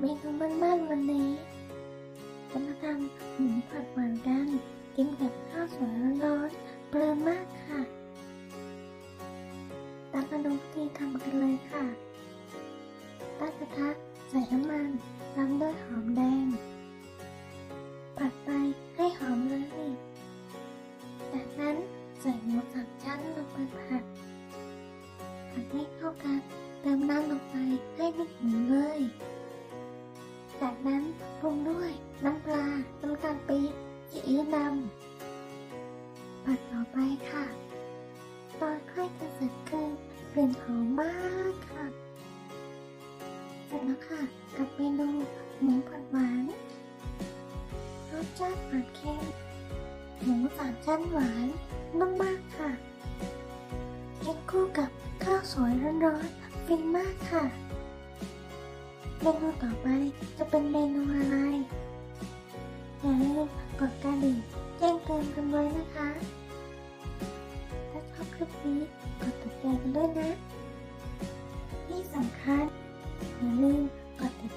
เมนูบ้านๆวันนี้จะมาทำหมูผัดหวานกัน กินกับข้าวสวยร้อนๆเปลือมากค่ะตามมาดูวิธีทำกันเลยค่ะตั้งกระทะใส่น้ำมันตามด้วยหอมแดง ผัดไปให้หอมเลย จากนั้นใส่หมูสามชั้นลงไปผัด ผัดให้เข้ากันเติมน้ำลงไปให้ไม่ถึงเลย น้ำปลา น้ำตาลปี๊บซีอิ๊วดำผัดต่อไปค่ะ ตอนใกล้จะเสร็จคือกลิ่นหอมมากค่ะ เสร็จแล้วค่ะ กับเมนูหมูผัดหวานรสชาติผัดเค็มหมูสามชั้นหวานนุ่มมากค่ะกินคู่กับข้าวสวยร้อนๆฟินมากค่ะ เมนูต่อไปจะเป็นเมนูอะไร อย่าลืมกดกระดิ่งแจ้งเตือนกันไว้นะคะ ถ้าชอบคลิปนี้กดติดตามกันด้วยนะ ที่สำคัญอย่าลืมกดติด